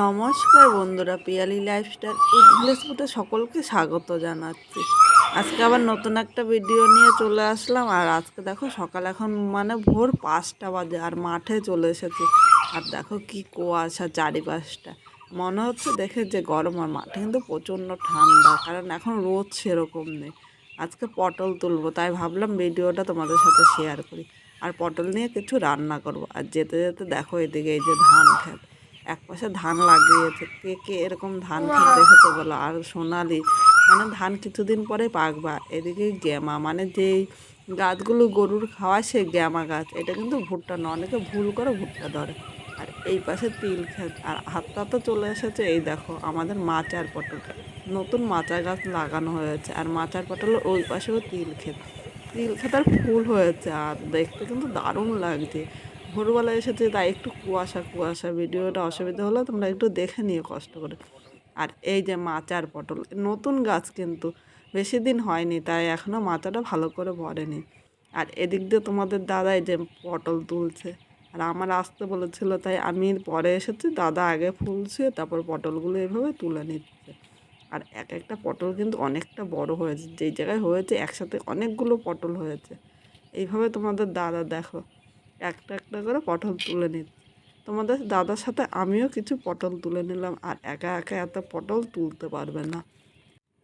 নমস্কার বন্ধুরা, পিয়ালি লাইফস্টাইল এই ভিলেজপুরে সকলকে স্বাগত জানাচ্ছি। আজকে আবার নতুন একটা ভিডিও নিয়ে চলে আসলাম। আর আজকে দেখো সকাল এখন মানে ভোর পাঁচটা বাজে আর মাঠে চলে এসেছি। আর দেখো কি কুয়াশা চারিপাশটা। মনে হচ্ছে দেখে যে গরম আর মাঠে কিন্তু প্রচণ্ড ঠান্ডা, কারণ এখন রোদ সেরকম নেই। আজকে পটল তুলবো, তাই ভাবলাম ভিডিওটা তোমাদের সাথে শেয়ার করি। আর পটল নিয়ে কিছু রান্না করব। আর যেতে যেতে দেখো এদিকে এই যে ধান খেত। এক পাশে ধান লাগিয়েছে কে কে এরকম ধান খেতে দেখেছ বলো? আর সোনালি মানে ধান কিছুদিন পরে পাকবা। এদিকে গ্যামা মানে যেই গাছগুলো গরুর খাওয়া সেই গ্যামা গাছ এটা কিন্তু ভুট্টা না অনেকে ভুল করে ভুট্টা ধরে। আর এই পাশে তিল ক্ষেত আর হাতটা তো চলে এসেছে। এই দেখো আমাদের মাচার পটল নতুন মাচা গাছ লাগানো হয়েছে। আর মাচার পটল ওই পাশেও তিল ক্ষেত। তিল ক্ষেতার ফুল হয়েছে আর দেখতে কিন্তু দারুণ লাগছে। ভোরবেলা এসেছে, তাই একটু কুয়াশা কুয়াশা। ভিডিওটা অসুবিধা হলে তোমরা একটু দেখে নিও কষ্ট করে। আর এই যে মাচার পটল, নতুন গাছ কিন্তু বেশি দিন হয়নি, তাই এখনও মাচাটা ভালো করে ভরেনি। আর এদিক দিয়ে তোমাদের দাদাই যে পটল তুলছে, আর আমার আসতে বলেছিল, তাই আমি পরে এসেছি, দাদা আগে ফুলছে তারপর পটলগুলো এভাবে তুলে নিচ্ছে। আর এক একটা পটল কিন্তু অনেকটা বড় হয়েছে, যেই জায়গায় হয়েছে একসাথে অনেকগুলো পটল হয়েছে। এইভাবে তোমাদের দাদা দেখো একটা একটা করে পটল তুলে নিচ্ছে তোমাদের দাদার সাথে আমিও কিছু পটল তুলে নিলাম, আর একা একা এত পটল তুলতে পারবে না।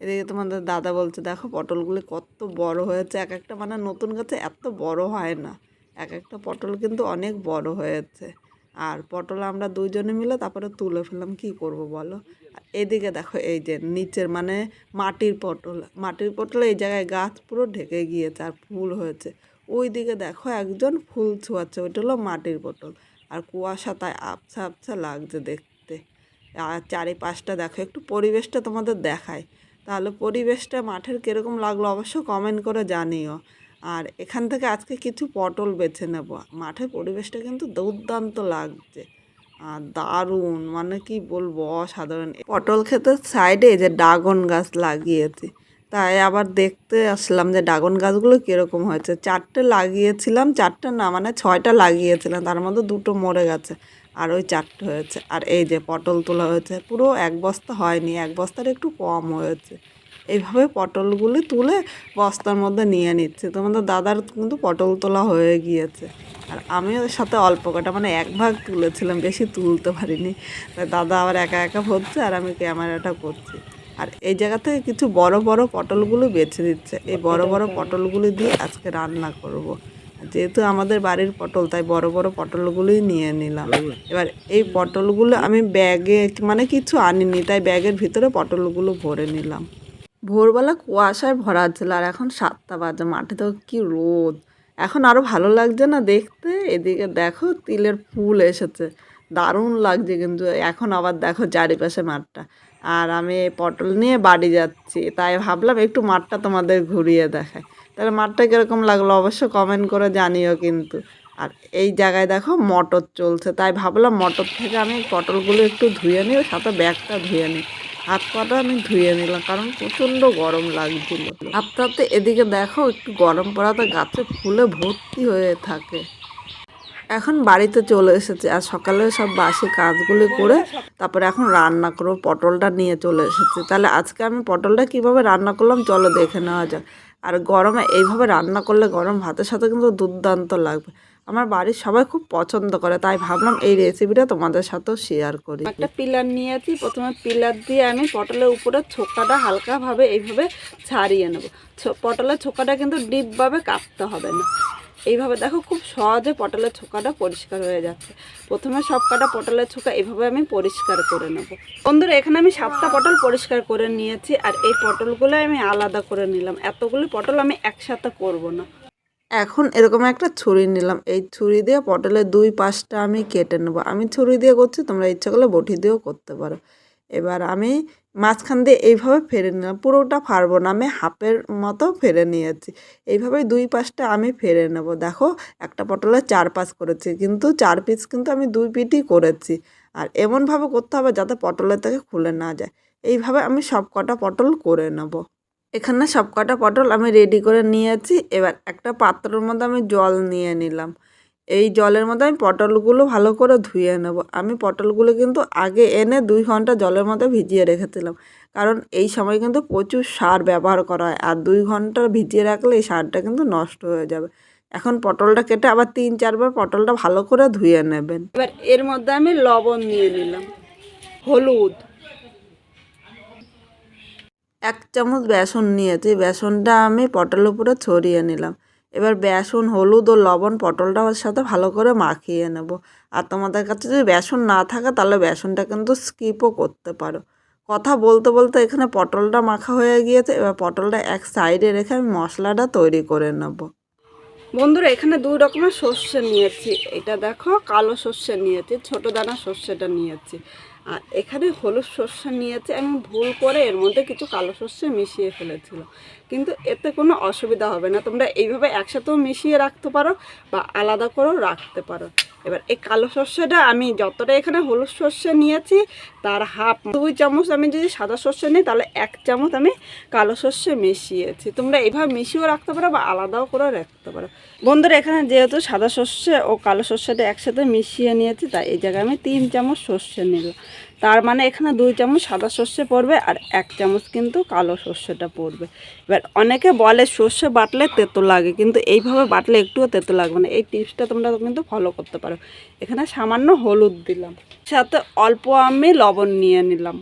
এদিকে তোমাদের দাদা বলছে, দেখো পটলগুলি কত বড় হয়েছে, এক একটা মানে নতুন গাছে এত বড় হয় না। এক একটা পটল কিন্তু অনেক বড় হয়েছে। আর পটল আমরা দুইজনে মিলে তারপরে তুলে ফেললাম, কি করব বলো? এদিকে দেখো, এই যে নিচের মানে মাটির পটল মাটির পটল এই জায়গায় গাছ পুরো ঢেকে গিয়েছে, আর ফুল হয়েছে। ওই দিকে দেখো একজন ফুল ছোঁয়াচ্ছে, ওইটা হলো মাটির পটল আর কুয়াশা তাই আবছা আবছা লাগছে দেখতে। আর চারিপাশটা দেখো, একটু পরিবেশটা তোমাদের দেখায় তাহলে পরিবেশটা মাঠের কীরকম লাগল অবশ্য কমেন্ট করে জানিও। আর এখান থেকে আজকে কিছু পটল বেছে নেব। মাঠের পরিবেশটা কিন্তু দুর্দান্ত লাগছে। আর দারুণ মানে কি বলব, অসাধারণ। পটল ক্ষেতের সাইডে যে ড্রাগন গাছ লাগিয়েছি। তাই আবার দেখতে আসলাম যে ড্রাগন গাছগুলো কীরকম হয়েছে। চারটে লাগিয়েছিলাম, চারটে না মানে ছয়টা লাগিয়েছিলাম, তার মধ্যে দুটো মরে গেছে আর ওই চারটে হয়েছে। আর এই যে পটল তোলা হয়েছে, পুরো এক বস্তা হয়নি, এক বস্তার একটু কম হয়েছে। এইভাবে পটলগুলি তুলে বস্তার মধ্যে নিয়ে নিচ্ছে। তোমাদের দাদার কিন্তু পটল তোলা হয়ে গিয়েছে। আর আমিও ওর সাথে অল্প কটা মানে এক ভাগ তুলেছিলাম, বেশি তুলতে পারিনি। তাই দাদা আবার একা একা ভরছে আর আমি ক্যামেরাটা করছি। আর এই জায়গা থেকে কিছু বড় বড় পটলগুলো বেছে দিচ্ছে। এই বড় বড় পটলগুলো দিয়ে আজকে রান্না করব। যেহেতু আমাদের বাড়ির পটল তাই বড় বড় পটলগুলোই নিয়ে নিলাম। এবার এই পটলগুলো আমি ব্যাগে মানে কিছু আনিনি তাই ব্যাগের ভিতরে পটলগুলো ভরে নিলাম। ভোরবেলা কুয়াশায় ভরা ছিল আর এখন সাতটা বাজে মাঠে তো কি রোদ। এখন আরও ভালো লাগছে না দেখতে? এদিকে দেখো তিলের ফুল এসেছে। দারুণ লাগছে কিন্তু এখন আবার দেখো চারিপাশে মাঠটা। আর আমি পটল নিয়ে বাড়ি যাচ্ছি। তাই ভাবলাম একটু মাঠটা তোমাদের ঘুরিয়ে দেখায় তাহলে মাঠটা কীরকম লাগল অবশ্য কমেন্ট করে জানিও কিন্তু। আর এই জায়গায় দেখো মটর চলছে। তাই ভাবলাম মটর থেকে আমি পটলগুলো একটু ধুয়ে নিই সাথে ব্যাগটা ধুয়ে নিই। হাত পাটা আমি ধুয়ে নিলাম কারণ প্রচণ্ড গরম লাগছিল। আপনাতে এদিকে দেখো একটু গরম পড়াতে গাছে ফুলে ভর্তি হয়ে থাকে। এখন বাড়িতে চলে এসেছে আর সকালে সব বাসি কাজগুলি করে তারপরে এখন রান্না করব, পটলটা নিয়ে চলে এসেছে। তাহলে আজকে আমি পটলটা কীভাবে রান্না করলাম চলো দেখে নেওয়া যাক। আর গরমে এইভাবে রান্না করলে গরম ভাতের সাথে কিন্তু দুর্দান্ত লাগবে। আমার বাড়ির সবাই খুব পছন্দ করে, তাই ভাবলাম এই রেসিপিটা তোমাদের সাথেও শেয়ার করি। একটা পিলার নিয়েছি, প্রথমে পিলার দিয়ে আমি পটলের উপরে ছোকাটা হালকাভাবে এইভাবে ছাড়িয়ে নেব। পটলের ছোকাটা কিন্তু ডিপভাবে কাটতে হবে না। এইভাবে দেখো খুব সহজে পটলের ছোকাটা পরিষ্কার হয়ে যাচ্ছে। প্রথমে সব কটা পটলের ছোকা এভাবে আমি পরিষ্কার করে নেব। বন্ধুরা, এখানে আমি সাতটা পটল পরিষ্কার করে নিয়েছি আর এই পটলগুলো আমি আলাদা করে নিলাম। এতগুলি পটল আমি একসাথে করব না। এখন এরকম একটা ছুরি নিলাম। এই ছুরি দিয়ে পটলের দুই পাশটা আমি কেটে নেব। আমি ছুরি দিয়ে করছি, তোমরা ইচ্ছা করলে বটি দিয়েও করতে পারো। এবার আমি মাঝখান দিয়ে এইভাবে ফেরে নিলাম। পুরোটা ফাড়বো না, আমি হাফের মতো ফেরে নিয়েছি। এইভাবেই দুই পাশটা আমি ফেরে নেব। দেখো, একটা পটলের চার পাশ করেছি, কিন্তু চার পিস কিন্তু আমি দুই পিঠই করেছি। আর এমনভাবে করতে হবে যাতে পটলের থেকে খুলে না যায়। এইভাবে আমি সব কটা পটল করে নেব। এখানে সব কটা পটল আমি রেডি করে নিয়েছি। এবার একটা পাত্রের মধ্যে আমি জল নিয়ে নিলাম। এই জলের মধ্যে আমি পটলগুলো ভালো করে ধুয়ে নেব। আমি পটলগুলো কিন্তু আগে এনে দুই ঘণ্টা জলের মধ্যে ভিজিয়ে রেখেছিলাম। কারণ এই সময় কিন্তু প্রচুর সার ব্যবহার করা হয় আর দুই ঘণ্টা ভিজিয়ে রাখলে এই সারটা কিন্তু নষ্ট হয়ে যাবে। এখন পটলটা কেটে আবার তিন, চারবার পটলটা ভালো করে ধুয়ে নেবেন। এবার এর মধ্যে আমি লবণ নিয়ে নিলাম হলুদ। এক চামচ বেসন নিয়েছি। বেসনটা আমি পটলের উপরে ছড়িয়ে নিলাম। এবার বেসন, হলুদ ও লবণ পটলটার সাথে ভালো করে মাখিয়ে নেব। আর তোমাদের কাছে যদি বেসন না থাকে, তাহলে বেসনটা কিন্তু স্কিপও করতে পারো। কথা বলতে বলতে এখানে পটলটা মাখা হয়ে গিয়েছে, এবার পটলটা এক সাইডে রেখে আমি মশলাটা তৈরি করে নেব। বন্ধুরা, এখানে দুই রকমের সর্ষে নিয়েছি। এটা দেখো, কালো সর্ষে নিয়েছি, ছোটো দানা সর্ষেটা নিয়েছি। আর এখানে হলুদ সর্ষে নিয়েছে, আমি ভুল করে এর মধ্যে কিছু কালো সর্ষে মিশিয়ে ফেলেছিল। কিন্তু এতে কোনো অসুবিধা হবে না, তোমরা এইভাবে একসাথেও মিশিয়ে রাখতে পারো বা আলাদা করেও রাখতে পারো। এবার এই কালো সর্ষেটা আমি যতটা এখানে হলুদ সর্ষে নিয়েছি, তার হাফ দুই চামচ আমি যদি সাদা সর্ষে নিই, তাহলে এক চামচ আমি কালো সর্ষে মিশিয়েছি। তোমরা এইভাবে মিশিয়েও রাখতে পারো বা আলাদাও করে রাখতে পারো। বন্ধুরা, এখানে যেহেতু সাদা সর্ষে ও কালো সর্ষেটা একসাথে মিশিয়ে নিয়েছি, তাই এই জায়গায় আমি তিন চামচ সর্ষে নিলাম। তার মানে এখানে দুই চামচ সাদা সর্ষে পড়বে আর এক চামচ কিন্তু কালো সর্ষেটা পড়বে। এবার অনেকে বলে সর্ষে বাটলে তেতো লাগে, কিন্তু এইভাবে বাটলে একটুও তেতো লাগবে না। এই টিপসটা তোমরা কিন্তু ফলো করতে পারো। এখানে সামান্য হলুদ দিলাম। সাথে অল্প আমি লবণ নিয়ে নিলাম।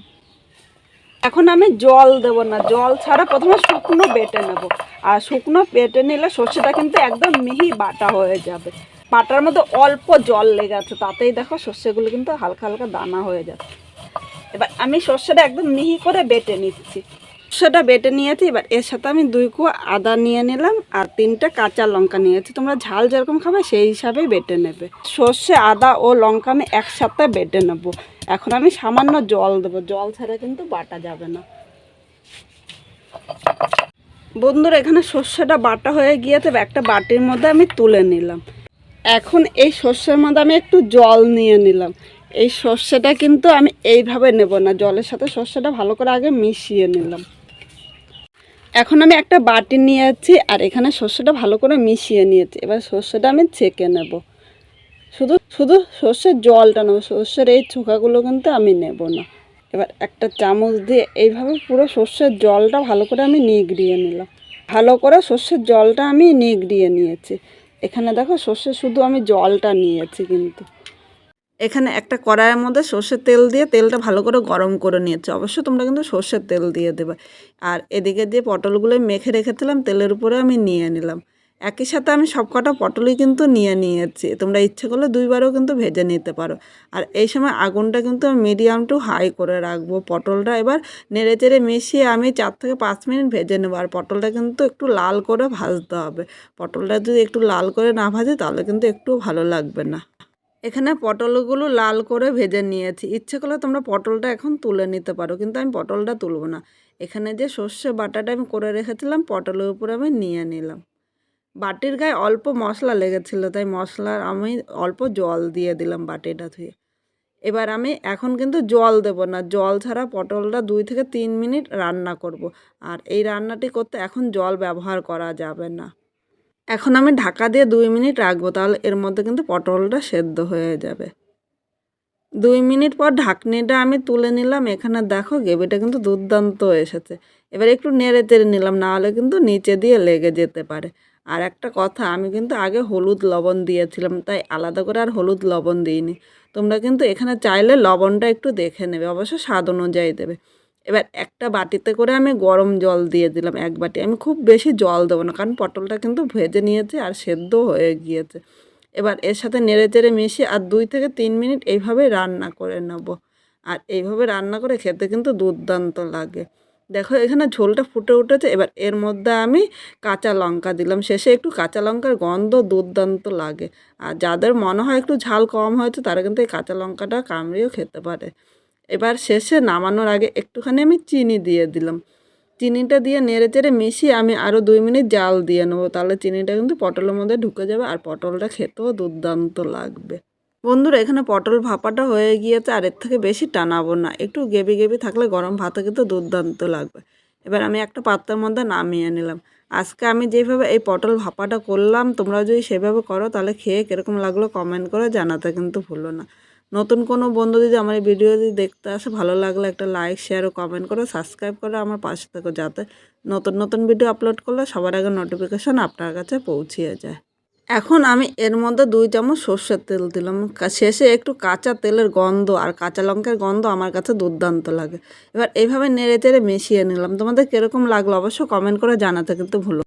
এখন আমি জল দেব না। জল ছাড়া প্রথমে শুকনো বেটে নেব। আর শুকনো বেটে নিলে সর্ষেটা কিন্তু একদম মিহি বাটা হয়ে যাবে। বাটার মধ্যে অল্প জল লেগে আছে, তাতেই দেখো সর্ষেগুলো কিন্তু হালকা হালকা দানা হয়ে যাচ্ছে। এবার আমি সর্ষেটা একদম মিহি করে বেটে নিচ্ছি। সর্ষেটা বেটে নিয়েছি, এবার এর সাথে আমি দুই কুয়া আদা নিয়ে নিলাম আর তিনটে কাঁচা লঙ্কা নিয়েছি। তোমরা ঝাল যেরকম খাবে সেই হিসাবেই বেটে নেবে। সর্ষে, আদা ও লঙ্কা আমি একসাথে বেটে নেব। এখন আমি সামান্য জল দেবো। জল ছাড়া কিন্তু বাটা যাবে না। বন্ধুরা, এখানে সর্ষেটা বাটা হয়ে গিয়েছে। একটা বাটির মধ্যে আমি তুলে নিলাম। এখন এই সর্ষের মধ্যে আমি একটু জল নিয়ে নিলাম। এই সর্ষেটা কিন্তু আমি এইভাবে নেব না। জলের সাথে সর্ষেটা ভালো করে আগে মিশিয়ে নিলাম। এখন আমি একটা বাটি নিয়ে নিয়েছি আর এখানে সর্ষেটা ভালো করে মিশিয়ে নিয়েছি। এবার সর্ষেটা আমি ছেঁকে নেব। শুধু শুধু সর্ষের জলটা নেব সর্ষের এই ছোকাগুলো কিন্তু আমি নেব না। এবার একটা চামচ দিয়ে এইভাবে পুরো সর্ষের জলটা ভালো করে আমি নিগড়িয়ে নিলাম। ভালো করে সর্ষের জলটা আমি নিগড়িয়ে নিয়েছি। এখানে দেখো সর্ষে শুধু আমি জলটা নিয়েছি কিন্তু। এখানে একটা কড়াইয়ের মধ্যে সর্ষের তেল দিয়ে তেলটা ভালো করে গরম করে নিয়েছি। অবশ্য তোমরা কিন্তু সর্ষের তেল দিয়ে দেবে। আর এদিকে দিয়ে পটলগুলো মেখে রেখেছিলাম, তেলের উপরে আমি নিয়ে নিলাম। একই সাথে আমি সব কটা পটলই কিন্তু নিয়ে নিয়েছি। তোমরা ইচ্ছে করলে দুইবারও কিন্তু ভেজে নিতে পারো। আর এই সময় আগুনটা কিন্তু মিডিয়াম টু হাই করে রাখব। পটলটা এবার নেড়ে চেড়ে মিশিয়ে আমি চার থেকে পাঁচ মিনিট ভেজে নেব। আর পটলটা কিন্তু একটু লাল করে ভাজতে হবে। পটলটা যদি একটু লাল করে না ভাজে, তাহলে কিন্তু একটু ভালো লাগবে না। এখানে পটলগুলো লাল করে ভেজে নিয়েছি। ইচ্ছে করলে তোমরা পটলটা এখন তুলে নিতে পারো, কিন্তু আমি পটলটা তুলব না। এখানে যে সর্ষে বাটাটা আমি করে রেখেছিলাম, পটলের উপরে আমি নিয়ে নিলাম। বাটির গায়ে অল্প মশলা লেগেছিলো, তাই মশলার আমি অল্প জল দিয়ে দিলাম বাটিটা ধুয়ে। এবার আমি এখন কিন্তু জল দেব না, জল ছাড়া পটলটা দুই থেকে তিন মিনিট রান্না করব। আর এই রান্নাটি করতে এখন জল ব্যবহার করা যাবে না। এখন আমি ঢাকা দিয়ে দুই মিনিট রাখব, তাহলে এর মধ্যে কিন্তু পটলটা সেদ্ধ হয়ে যাবে। দুই মিনিট পর ঢাকনিটা আমি তুলে নিলাম, এখানে দেখো গ্রেভিটা কিন্তু দুর্দান্ত এসেছে। এবার একটু নেড়ে চেড়ে নিলাম, নাহলে কিন্তু নিচে দিয়ে লেগে যেতে পারে। আর একটা কথা, আমি কিন্তু আগে হলুদ লবণ দিয়েছিলাম, তাই আলাদা করে আর হলুদ লবণ দিইনি। তোমরা কিন্তু এখানে চাইলে লবণটা একটু দেখে নেবে, অবশ্য স্বাদ অনুযায়ী দেবে। এবার একটা বাটিতে করে আমি গরম জল দিয়ে দিলাম এক বাটি। আমি খুব বেশি জল দেবো না, কারণ পটলটা কিন্তু ভেজে নিয়েছে আর সেদ্ধ হয়ে গিয়েছে। এবার এর সাথে নেড়ে চেড়ে মিশিয়ে আর দুই থেকে তিন মিনিট এইভাবে রান্না করে নেব। আর এইভাবে রান্না করে খেতে কিন্তু দুর্দান্ত লাগে। দেখো এখানে ঝোলটা ফুটে উঠেছে, এবার এর মধ্যে আমি কাঁচা লঙ্কা দিলাম। শেষে একটু কাঁচা লঙ্কার গন্ধ দুর্দান্ত লাগে। আর যাদের মনে হয় একটু ঝাল কম হয়েছে, তারা কিন্তু এই কাঁচা লঙ্কাটা কামড়িয়েও খেতে পারে। এবার শেষে নামানোর আগে একটুখানি আমি চিনি দিয়ে দিলাম। চিনিটা দিয়ে নেড়ে চেড়ে মিশিয়ে আমি আরও দুই মিনিট জাল দিয়ে নেব। তাহলে চিনিটা কিন্তু পটলের মধ্যে ঢুকে যাবে আর পটলটা খেতেও দুর্দান্ত লাগবে। বন্ধুরা, এখানে পটল ভাপাটা হয়ে গিয়েছে আর এর থেকে বেশি টানাবো না। একটু গেবি গেবি থাকলে গরম ভাতে কিন্তু দুর্দান্ত লাগবে। এবার আমি একটা পাত্রের মধ্যে নামিয়ে নিলাম। আজকে আমি যেভাবে এই পটল ভাপাটা করলাম, তোমরা যদি সেভাবে করো তাহলে খেয়ে কীরকম লাগল কমেন্ট করে জানাতে কিন্তু ভুলো না। নতুন কোনো বন্ধু যদি আমার এই ভিডিও যদি দেখতে আসে, ভালো লাগলে একটা লাইক শেয়ার ও কমেন্ট করে সাবস্ক্রাইব করে আমার পাশে থেকো যাতে নতুন নতুন ভিডিও আপলোড করলে সবার আগে নোটিফিকেশান আপনার কাছে পৌঁছিয়ে যায়। এখন আমি এর মধ্যে দুই চামচ সর্ষের তেল দিলাম। শেষে একটু কাঁচা তেলের গন্ধ আর কাঁচা লঙ্কার গন্ধ আমার কাছে দুর্দান্ত লাগে। এবার এইভাবে নেড়ে চেড়ে মিশিয়ে নিলাম। তোমাদের কীরকম লাগল অবশ্য কমেন্ট করে জানাতে কিন্তু ভুলো